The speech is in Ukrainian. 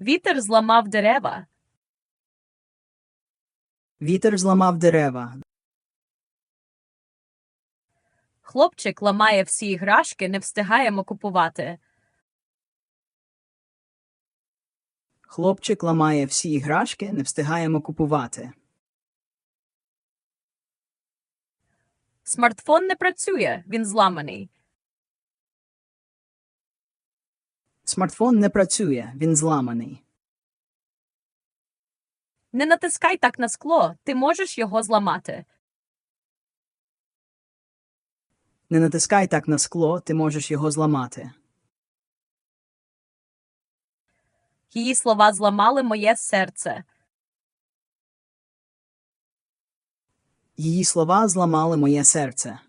Вітер зламав дерева. Вітер зламав дерева. Хлопчик ламає всі іграшки, не встигаємо купувати. Хлопчик ламає всі іграшки, не встигаємо купувати. Смартфон не працює, він зламаний. Смартфон не працює, він зламаний. Не натискай так на скло, ти можеш його зламати. Не натискай так на скло, ти можеш його зламати. Її слова зламали моє серце. Її слова зламали моє серце.